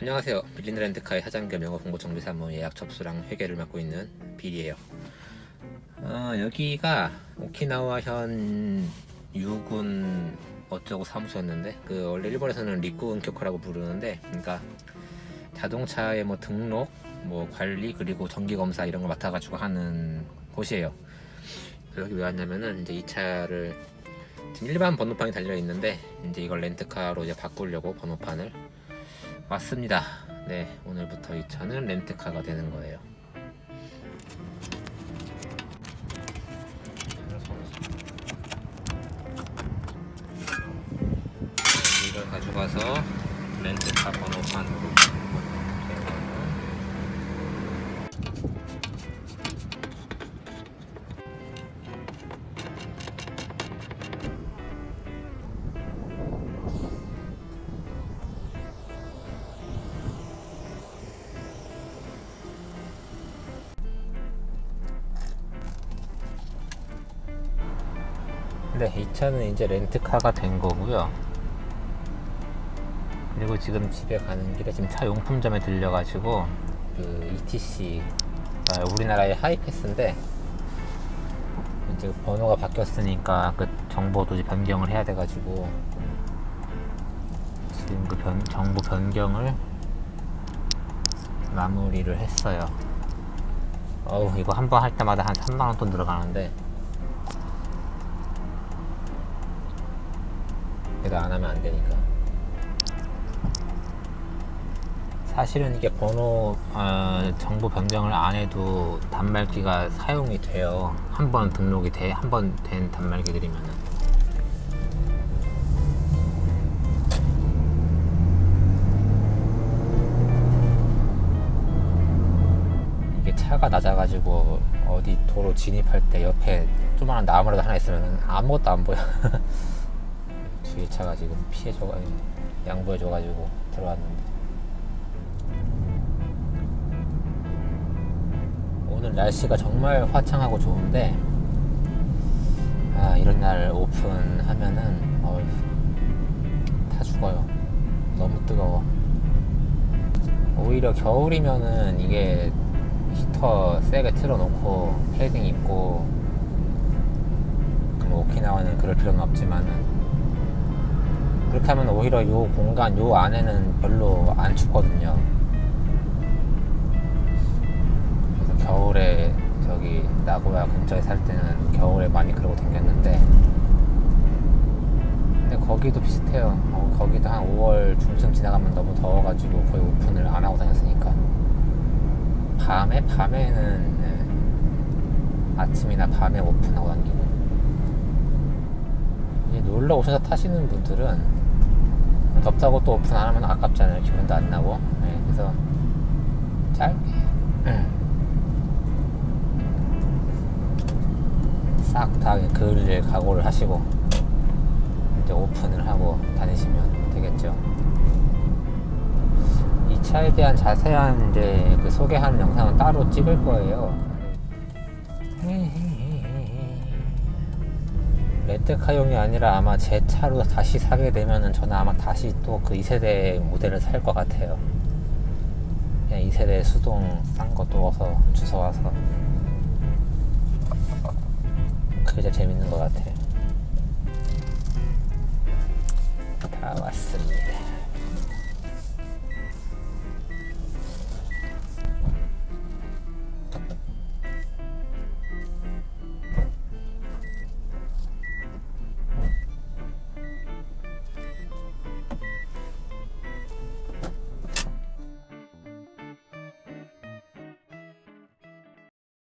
안녕하세요. 빌린 렌트카의 사장 겸 영어 공부 정비 사무 예약 접수랑 회계를 맡고 있는 빌이에요. 어, 여기가 오키나와현 유군 어쩌고 사무소였는데 그 원래 일본에서는 리쿠 은교코라고 부르는데 그러니까 자동차의 뭐 등록, 뭐 관리 그리고 정기 검사 이런 거 맡아가지고 하는 곳이에요. 여기 왜 왔냐면은 이제 이 차를 지금 일반 번호판이 달려 있는데 이제 이걸 렌트카로 이제 바꾸려고 번호판을 왔습니다. 네, 오늘부터 이 차는 렌트카가 되는 거예요. 이걸 가져가서 렌트카 번호판으로 네, 이 차는 이제 렌트카가 된 거고요. 그리고 지금 집에 가는 길에 지금 차 용품점에 들려가지고 그 ETC 아, 우리나라의 하이패스인데 이제 번호가 바뀌었으니까 그 정보도 이제 변경을 해야 돼가지고 지금 그 변, 정보 변경을 마무리를 했어요. 어우 이거 한 번 할 때마다 한 3만 원 돈 들어가는데 내가 안 하면 안 되니까. 사실은 이게 번호 어, 정보 변경을 안 해도 단말기가 사용이 돼요. 한 번 등록이 돼, 한 번 된 단말기들이면은. 차가 낮아가지고 어디 도로 진입할 때 옆에 조그만한 나무라도 하나 있으면 아무것도 안 보여. 뒤에 차가 지금 피해줘 양보해줘가지고 들어왔는데. 오늘 날씨가 정말 화창하고 좋은데 아 이런 날 오픈하면은 어휴 다 죽어요. 너무 뜨거워. 오히려 겨울이면은 이게 히터 세게 틀어놓고 패딩 입고 오키나와는 그럴 필요는 없지만은 그렇게 하면 오히려 요 공간 요 안에는 별로 안 춥거든요. 그래서 겨울에 저기 나고야 근처에 살 때는 겨울에 많이 그러고 다녔는데 근데 거기도 비슷해요. 어, 거기도 한 5월 중쯤 지나가면 너무 더워가지고 거의 오픈을 안 하고 다녔으니까 밤에 밤에는 네, 아침이나 밤에 오픈하고 다니고 놀러 오셔서 타시는 분들은 덥다고 또 오픈 안 하면 아깝잖아요. 기분도 안 나고. 네, 그래서 짧게 싹 다 그을 각오를 하시고 이제 오픈을 하고 다니시면 되겠죠. 이 차에 대한 자세한 이제 그 소개하는 영상은 따로 찍을 거예요. 렌트카용이 아니라 아마 제 차로 다시 사게 되면은 저는 아마 다시 또 그 2세대 모델을 살 것 같아요. 그냥 2세대 수동 싼거 또어서 주워 와서 그게 제일 재밌는 것 같아요. 다 왔습니다.